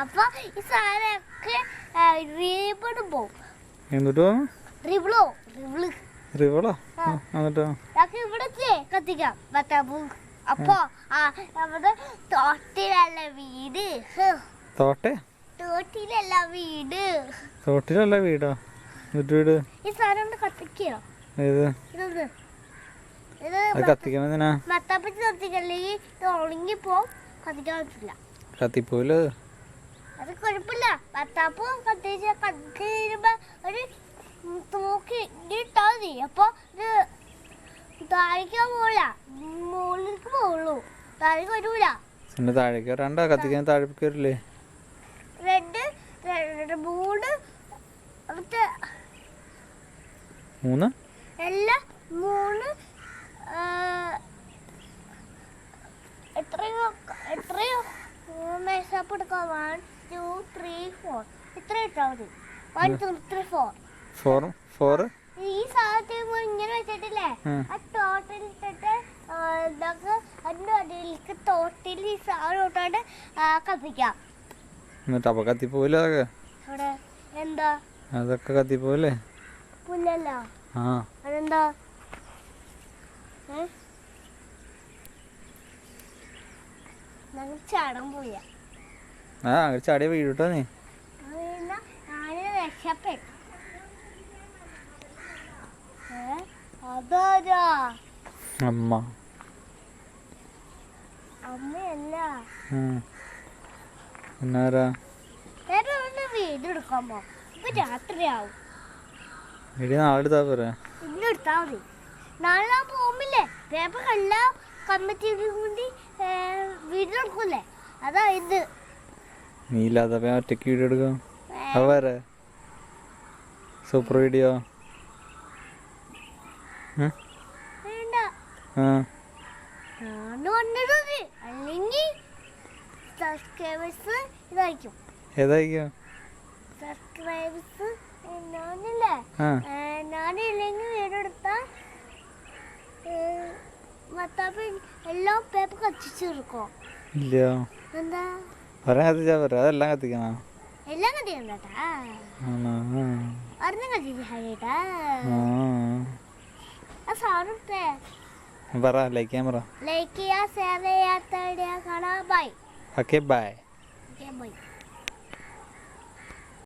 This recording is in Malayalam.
അപ്പൊ ഈ സാധനമൊക്കെ റീബിൾ പോവും. എന്നിട്ടോ? റിബിളോ? റിബിൾ. റിവളോ ആ. എന്നിട്ടോ? ഞങ്ങൾക്ക് ഇവിടത്തെ കത്തിക്കാം. ഭർത്താവ് അപ്പൊ ആ നമ്മുടെ തോട്ടിലല്ല വീട്. തോട്ടെ? തോട്ടിലല്ല വീട്. തോട്ടിലല്ല വീടോ? എന്നിട്ട് വീട് ഈ സാധനം കൊണ്ട് കത്തിക്കോ? ഏത്? ഇതൊന്ന്. ഇത് അത് കത്തിക്കണം എന്തിനാ? മത്താപ്പച്ച് കത്തിക്കല്ലെങ്കിൽ ഇത് ഉണങ്ങിപ്പോ കത്തിക്കാൻ പറ്റില്ല കത്തിപ്പോൽ അത്? കുഴപ്പമില്ല. ഭർത്താപ്പ് കത്തിച്ച് കത്തി കഴിയുമ്പോ ഒരു തൂക്കി ഇട്ടാ മതി. അപ്പൊ ഇത് താഴേക്ക് മുകളിലേക്ക് വരൂല. പിന്നെ താഴേക്ക് വരാണ്ട? കത്തിക്കാൻ താഴേക്ക് വരില്ലേ? മൂന്ന്? എല്ലാ മൂന്ന് എത്രയോ എത്രയോ മേശപ്പ് എടുക്കാം. വൺ ടു ത്രീ ഫോർ ഇത്ര ഇട്ടാൽ മതി. One two three four four four ഈ സാധനത്തിൽ ഇങ്ങനെ വെച്ചിട്ടില്ലേ? ആ. ടോട്ടലി ഇട്ടിട്ട് നമുക്ക് അതിന്റെ അടിയിലേക്ക് തോട്ടിൽ ഈ സാധനം ഇട്ടോണ്ട് കത്തിക്കാം. എന്നിട്ട് അപ്പൊ കത്തിപ്പോയില്ല അതൊക്കെ. എന്താ? അതൊക്കെ കത്തിപ്പോലെ ആ. അതെന്താ? ആ അങ്ങനെ ചാടിയ വീടിട്ടോ നീ. അമ്മ. അമ്മയല്ല. എന്നാരാ? വീട് എടുക്കാൻ പോ. രാത്രിയാവും. വീട് നാളെ എടുത്താ പോരാ? ഇന്ന് എടുത്താ മതി. നാളെ പോകുമ്പില്ലേ പേപ്പർ എല്ലാം കമ്മിറ്റി കൊണ്ട് വീട്ടിലെടുക്കൂലേ അതാ ഇത്. നീ ഒറ്റയ്ക്ക് വീഡിയോ എടുക്കാം? അത് വേറെ സൂപ്പർ വീഡിയോ. അല്ലെങ്കിൽ സബ്സ്ക്രൈബേഴ്സ് ഇതായിരിക്കും. ഏതായിരിക്കും? സബ്സ്ക്രൈബേഴ്സ് ഞാനില്ലേ ഞാനില്ലെങ്കിൽ വീടെടുത്താൽ മത്താപ്പ് എല്ലാം പേപ്പർ കത്തിച്ചെടുക്കോ ഇല്ല എന്താ? പറയാൻ കത്തിച്ചാ പോരാ അതെല്ലാം കത്തിക്കണോ? എല്ലാം കത്തിക്കണ്ടാ. ഒരെണ്ണം കത്തിച്ചാ സാധനം പറ ലൈക്ക് ചെയ്യാൻ പറ. ലൈക്ക് ചെയ്യാ ഷെയർ ചെയ്യാത്ത കാണാ. Bye okay bye bye